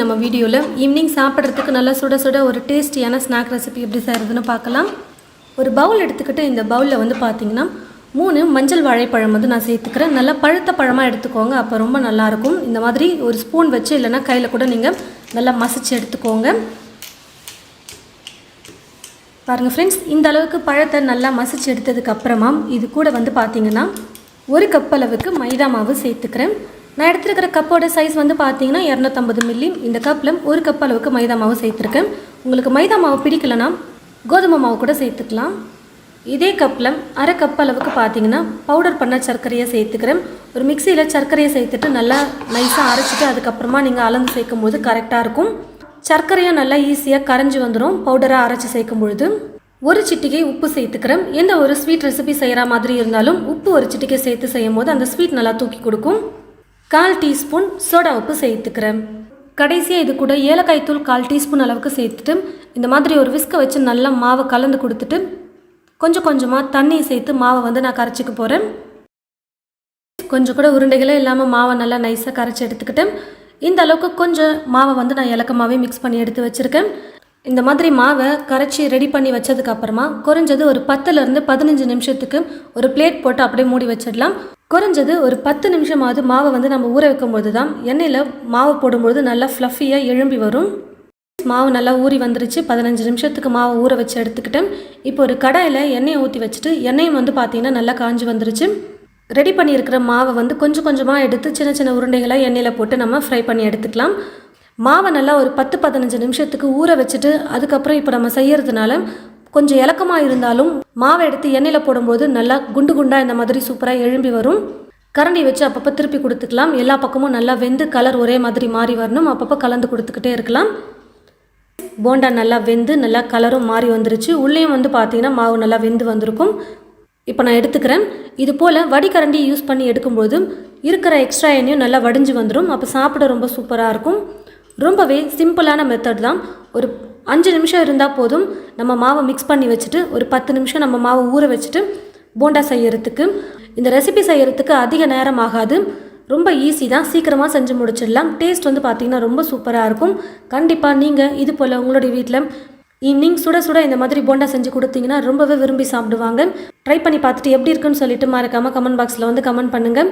நம்ம வீடியோவில் ஈவினிங் சாப்பிட்றதுக்கு நல்லா சுட சுட ஒரு டேஸ்டியான ஸ்நாக் ரெசிபி எப்படி செய்கிறதுன்னு பார்க்கலாம். ஒரு பவுல் எடுத்துக்கிட்டு இந்த பவுலில் வந்து பார்த்தீங்கன்னா மூணு மஞ்சள் வாழைப்பழம் வந்து நான் சேர்த்துக்கிறேன். நல்லா பழுத்த பழமாக எடுத்துக்கோங்க அப்போ ரொம்ப நல்லாயிருக்கும் இந்த மாதிரி ஒரு ஸ்பூன் வச்சு இல்லைன்னா கையில் கூட நீங்கள் நல்லா மசிச்சு எடுத்துக்கோங்க. பாருங்கள் ஃப்ரெண்ட்ஸ் இந்த அளவுக்கு பழத்தை நல்லா மசிச்சு எடுத்ததுக்கப்புறமா இது கூட வந்து பார்த்தீங்கன்னா ஒரு கப் அளவுக்கு மைதா மாவு சேர்த்துக்கிறேன். நான் எடுத்துருக்கிற கப்போட சைஸ் வந்து பார்த்தீங்கன்னா இரநூத்தம்பது மில்லி இந்த கப்பில் ஒரு கப் அளவுக்கு மைதா மாவு சேர்த்துருக்கேன். உங்களுக்கு மைதா மாவு பிடிக்கலனா கோதுமை மாவு கூட சேர்த்துக்கலாம். இதே கப்பில் அரை கப் அளவுக்கு பார்த்தீங்கன்னா பவுடர் பண்ண சர்க்கரையை சேர்த்துக்கிறேன். ஒரு மிக்சியில் சர்க்கரையை சேர்த்துட்டு நல்லா நைஸாக அரைச்சிட்டு அதுக்கப்புறமா நீங்கள் அளந்து சேர்க்கும் போது கரெக்டாக இருக்கும். சர்க்கரையும் நல்லா ஈஸியாக கரைஞ்சி வந்துடும் பவுடராக அரைச்சி சேர்க்கும் பொழுது ஒரு சிட்டிகை உப்பு சேர்த்துக்கிறேன். எந்த ஒரு ஸ்வீட் ரெசிபி செய்கிற மாதிரி இருந்தாலும் உப்பு ஒரு சிட்டிகை சேர்த்து செய்யும் போது அந்த ஸ்வீட் நல்லா தூக்கி கொடுக்கும். கால் டீஸ்பூன் சோடா உப்பு சேர்த்துக்கிறேன். கடைசியாக இது கூட ஏலக்காய் தூள் கால் டீஸ்பூன் அளவுக்கு சேர்த்துட்டு இந்த மாதிரி ஒரு விஸ்கை வச்சு நல்லா மாவை கலந்து கொடுத்துட்டு கொஞ்சம் கொஞ்சமாக தண்ணியை சேர்த்து மாவை வந்து நான் கரைச்சிக்க போகிறேன் கொஞ்சம் கூட உருண்டைகளே இல்லாமல் மாவை நல்லா நைஸாக கரைச்சி எடுத்துக்கிட்டேன் இந்த அளவுக்கு கொஞ்சம் மாவை வந்து நான் இலக்கமாகவே மிக்ஸ் பண்ணி எடுத்து வச்சுருக்கேன். இந்த மாதிரி மாவை கரைச்சி ரெடி பண்ணி வச்சதுக்கப்புறமா குறைஞ்சது ஒரு பத்துலேருந்து பதினஞ்சு நிமிஷத்துக்கு ஒரு பிளேட் போட்டு அப்படியே மூடி வச்சிடலாம். குறைஞ்சது ஒரு பத்து நிமிஷமாவது மாவை வந்து நம்ம ஊற வைக்கும்போது தான் எண்ணெயில் மாவு போடும்போது நல்லா ஃப்ளஃபியாக எழும்பி வரும். மாவு நல்லா ஊறி வந்துருச்சு. பதினஞ்சு நிமிஷத்துக்கு மாவை ஊற வச்சு எடுத்துக்கிட்டேன். இப்போ ஒரு கடாயில் எண்ணெயை ஊற்றி வச்சுட்டு எண்ணெயும் வந்து பார்த்தீங்கன்னா நல்லா காஞ்சி வந்துருச்சு. ரெடி பண்ணியிருக்கிற மாவை வந்து கொஞ்சம் கொஞ்சமாக எடுத்து சின்ன சின்ன உருண்டைகளாக எண்ணெயில் போட்டு நம்ம ஃப்ரை பண்ணி எடுத்துக்கலாம். மாவை நல்லா ஒரு பத்து பதினஞ்சு நிமிஷத்துக்கு ஊற வச்சுட்டு அதுக்கப்புறம் இப்போ நம்ம செய்கிறதுனால கொஞ்சம் இலக்கமாக இருந்தாலும் மாவை எடுத்து எண்ணெயில் போடும்போது நல்லா குண்டு குண்டாக இந்த மாதிரி சூப்பராக எழும்பி வரும். கரண்டி வச்சு அப்பப்போ திருப்பி கொடுத்துக்கலாம். எல்லா பக்கமும் நல்லா வெந்து கலர் ஒரே மாதிரி மாறி வரணும். அப்பப்போ கலந்து கொடுத்துக்கிட்டே இருக்கலாம். போண்டா நல்லா வெந்து நல்லா கலரும் மாறி வந்துருச்சு. உள்ளேயும் வந்து பார்த்தீங்கன்னா மாவு நல்லா வெந்து வந்திருக்கும். இப்போ நான் எடுத்துக்கிறேன். இது போல் வடிகரண்டி யூஸ் பண்ணி எடுக்கும்போது இருக்கிற எக்ஸ்ட்ரா எண்ணெயும் நல்லா வடிஞ்சு வந்துடும் அப்போ சாப்பிட ரொம்ப சூப்பராக இருக்கும். ரொம்பவே சிம்பிளான மெத்தட் தான். ஒரு அஞ்சு நிமிஷம் இருந்தால் போதும். நம்ம மாவை மிக்ஸ் பண்ணி வச்சுட்டு ஒரு பத்து நிமிஷம் நம்ம மாவை ஊற வச்சுட்டு போண்டா செய்யறதுக்கு. இந்த ரெசிபி செய்யறதுக்கு அதிக நேரம் ஆகாது. ரொம்ப ஈஸி தான். சீக்கிரமாக செஞ்சு முடிச்சிடலாம். டேஸ்ட் வந்து பார்த்திங்கன்னா ரொம்ப சூப்பராக இருக்கும். கண்டிப்பாக நீங்கள் இது போல் உங்களுடைய வீட்டில் ஈவினிங் சுட சுட இந்த மாதிரி போண்டா செஞ்சு கொடுத்தீங்கன்னா ரொம்பவே விரும்பி சாப்பிடுவாங்க. ட்ரை பண்ணி பார்த்துட்டு எப்படி இருக்குன்னு சொல்லிட்டு மறக்காமல் கமெண்ட் பாக்ஸில் வந்து கமெண்ட் பண்ணுங்கள்